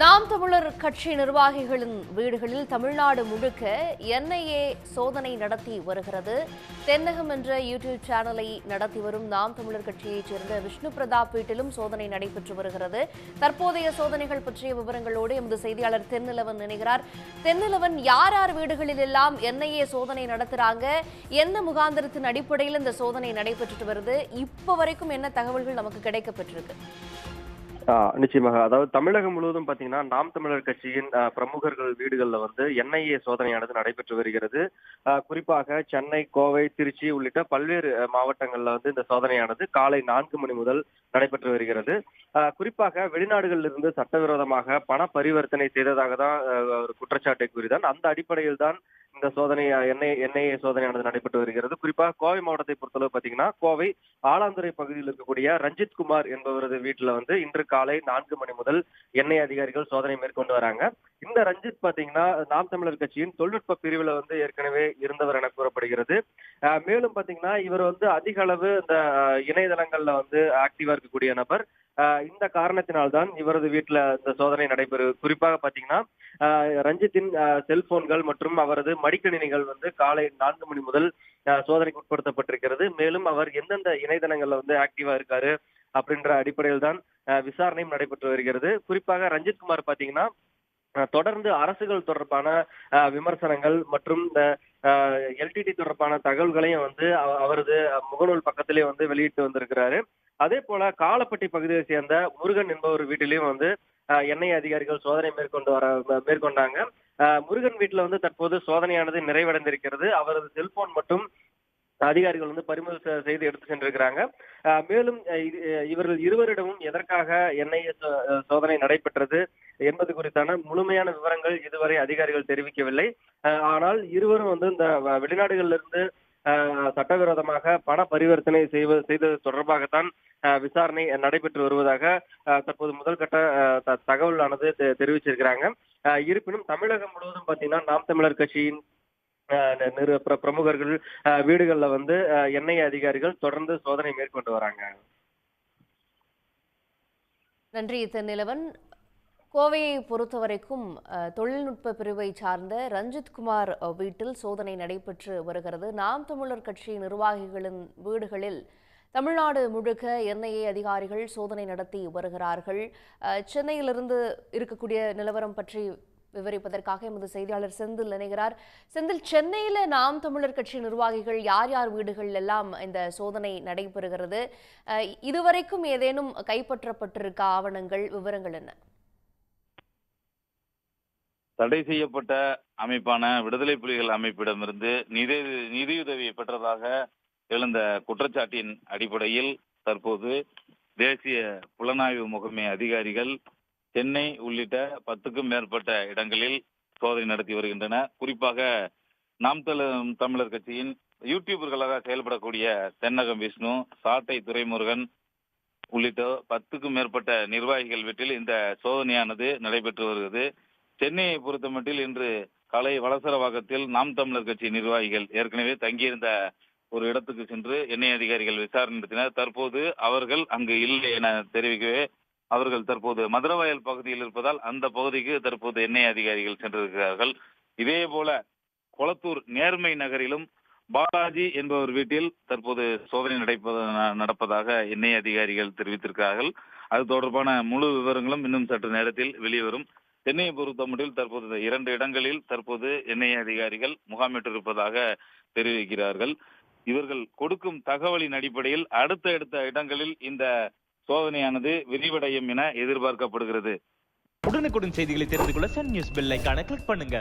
நாம் தமிழர் கட்சி நிர்வாகிகளின் வீடுகளில் தமிழ்நாடு முழுக்க என்ஐஏ சோதனை நடத்தி வருகிறது. தென்னகம் என்ற யூடியூப் சேனலை நடத்தி வரும் நாம் தமிழர் கட்சியைச் சேர்ந்த விஷ்ணு பிரதாப் வீட்டிலும் சோதனை நடைபெற்று வருகிறது. தற்போதைய சோதனைகள் பற்றிய விவரங்களோடு எமது செய்தியாளர் தென்னிலவன் நினைகிறார் தென்னிலவன் யார் யார் வீடுகளில் எல்லாம் என்ஐஏ சோதனை நடத்துறாங்க? என்ன முகாந்திரத்தின் அடிப்படையில் இந்த சோதனை நடைபெற்றுட்டு வருது? இப்போ வரைக்கும் என்ன தகவல்கள் நமக்கு கிடைக்கப்பெற்றிருக்கு நிச்சயமாக. அதாவது தமிழகம் முழுவதும் பாத்தீங்கன்னா நாம் தமிழர் கட்சியின் பிரமுகர்கள் வீடுகளில் வந்து என்ஐஏ சோதனையானது நடைபெற்று வருகிறது. குறிப்பாக சென்னை கோவை திருச்சி உள்ளிட்ட பல்வேறு மாவட்டங்கள்ல வந்து இந்த சோதனையானது காலை நான்கு மணி முதல் நடைபெற்று வருகிறது. குறிப்பாக வெளிநாடுகளில் இருந்து சட்டவிரோதமாக பண பரிவர்த்தனை செய்ததாக தான் ஒரு குற்றச்சாட்டை கூறிதான் அந்த அடிப்படையில் தான் இந்த சோதனை எண்ணெய் எண்ணெய் சோதனையானது நடைபெற்று வருகிறது. குறிப்பாக கோவை மாவட்டத்தை பொறுத்தளவு பாத்தீங்கன்னா கோவை ஆலாந்துறை பகுதியில் இருக்கக்கூடிய ரஞ்சித் குமார் என்பவரது வீட்டுல வந்து இன்று காலை நான்கு மணி முதல் எண்ணெய் அதிகாரிகள் சோதனை மேற்கொண்டு வராங்க. இந்த ரஞ்சித் பாத்தீங்கன்னா நாம் தமிழர் கட்சியின் தொழில்நுட்ப பிரிவுல வந்து ஏற்கனவே இருந்தவர் என கூறப்படுகிறது. மேலும் பாத்தீங்கன்னா இவர் வந்து அதிக அளவு இந்த இணையதளங்கள்ல வந்து ஆக்டிவா இருக்கக்கூடிய நபர். இந்த காரணத்தினால்தான் இவரது வீட்டுல இந்த சோதனை நடைபெறு குறிப்பாக பாத்தீங்கன்னா ரஞ்சித்தின் செல்போன்கள் மற்றும் அவரது மடிக்கணினிகள் வந்து காலை நான்கு மணி முதல் சோதனைக்கு உட்படுத்தப்பட்டிருக்கிறது. மேலும் அவர் எந்தெந்த இணையதளங்கள்ல வந்து ஆக்டிவா இருக்காரு அப்படின்ற அடிப்படையில் தான் விசாரணையும் நடைபெற்று வருகிறது. குறிப்பாக ரஞ்சித் குமார் பாத்தீங்கன்னா தொடர்ந்து அரசுகள் தொடர்பான விமர்சனங்கள் மற்றும் இந்த எல்டிடி தொடர்பான தகவல்களையும் வந்து அவ- அவரது முகநூல் பக்கத்திலே வந்து வெளியிட்டு வந்திருக்கிறாரு. அதே போல காலப்பட்டி பகுதியை சேர்ந்த முருகன் என்பவர் வீட்டிலையும் வந்து எண்ணெய் அதிகாரிகள் சோதனை மேற்கொண்டு வர மேற்கொண்டாங்க. அஹ், முருகன் வீட்டுல வந்து தற்போது சோதனையானது நிறைவடைந்திருக்கிறது. அவரது செல்போன் மற்றும் அதிகாரிகள் வந்து பறிமுதல் செய்து எடுத்து சென்றிருக்கிறாங்க. மேலும் இவர்கள் இருவரிடமும் எதற்காக என்ஐஏ சோதனை நடைபெற்றது என்பது குறித்தான முழுமையான விவரங்கள் இதுவரை அதிகாரிகள் தெரிவிக்கவில்லை. ஆனால் இருவரும் வந்து இந்த வெளிநாடுகளில் வெளிநாடுகளிலிருந்து இருந்து சட்டவிரோதமாக பண பரிவர்த்தனை செய்வது செய்தது தொடர்பாகத்தான் விசாரணை நடைபெற்று வருவதாக அஹ், தற்போது முதல் கட்ட அஹ், தகவலானது தெ- தெரிவிச்சிருக்கிறாங்க. இருப்பினும் தமிழகம் முழுவதும் பாத்தீங்கன்னா நாம் தமிழர் கட்சியின் நிறு பிரமுகர்கள் வீடுகளில் வந்து எண்ணெய் அதிகாரிகள் தொடர்ந்து சோதனை மேற்கொண்டு வராங்க. நன்றி தென்னிலவன் கோவையை பொறுத்தவரைக்கும் தொழில்நுட்ப பிரிவை சார்ந்த ரஞ்சித் குமார் வீட்டில் சோதனை நடைபெற்று வருகிறது. நாம் தமிழர் கட்சி நிர்வாகிகளின் வீடுகளில் தமிழ்நாடு முழுக்க என்ஐஏ அதிகாரிகள் சோதனை நடத்தி வருகிறார்கள். சென்னையிலிருந்து இருக்கக்கூடிய நிலவரம் பற்றி விவரிப்பதற்காக எமது செய்தியாளர் செந்தில் இணைகிறார். செந்தில் சென்னையில நாம் தமிழர் கட்சி நிர்வாகிகள் யார் யார் வீடுகள் எல்லாம் இந்த சோதனை நடைபெறுகிறது? இதுவரைக்கும் ஏதேனும் கைப்பற்றப்பட்டிருக்க ஆவணங்கள் விவரங்கள் என்ன? தடை செய்யப்பட்ட அமைப்பான விடுதலை புலிகள் அமைப்பிடமிருந்து நிதி நிதியுதவி பெற்றதாக எழுந்த குற்றச்சாட்டின் அடிப்படையில் தற்போது தேசிய புலனாய்வு முகமை அதிகாரிகள் சென்னை உள்ளிட்ட பத்துக்கும் மேற்பட்ட இடங்களில் சோதனை நடத்தி வருகின்றன. குறிப்பாக நாம் தமிழர் கட்சியின் யூடியூபர்களாக செயல்படக்கூடிய தென்னகம் விஷ்ணு சாட்டை துரைமுருகன் உள்ளிட்ட பத்துக்கும் மேற்பட்ட நிர்வாகிகள் வீட்டில் இந்த சோதனையானது நடைபெற்று வருகிறது. சென்னையை பொறுத்தமட்டில் இன்று காலை வலசரவாக்கத்தில் நாம் தமிழர் கட்சி நிர்வாகிகள் ஏற்கனவே தங்கியிருந்த ஒரு இடத்துக்கு சென்று எண்ணெய் அதிகாரிகள் விசாரணை நடத்தினர் தற்போது அவர்கள் அங்கு இல்லை என தெரிவிக்கவே அவர்கள் தற்போது மதுரவாயல் பகுதியில் இருப்பதால் அந்த பகுதிக்கு தற்போது எண்ணெய் அதிகாரிகள் சென்றிருக்கிறார்கள். இதே போல கொளத்தூர் நேர்மை நகரிலும் பாலாஜி என்பவர் வீட்டில் தற்போது சோதனை நடைப்பத நடப்பதாக எண்ணெய் அதிகாரிகள் தெரிவித்திருக்கிறார்கள். அது தொடர்பான முழு விவரங்களும் இன்னும் சற்று நேரத்தில் வெளிவரும். சென்னையை பொறுத்தமட்டில் தற்போது இரண்டு இடங்களில் தற்போது எண்ணெய் அதிகாரிகள் முகாமிட்டிருப்பதாக தெரிவிக்கிறார்கள். இவர்கள் கொடுக்கும் தகவலின் அடிப்படையில் அடுத்த அடுத்த இடங்களில் இந்த சோதனையானது விரிவடையும் என எதிர்பார்க்கப்படுகிறது. உடனுக்குடன் செய்திகளை தெரிந்து கொள்ள சன் நியூஸ் பெல் ஐகானை கிளிக் பண்ணுங்க.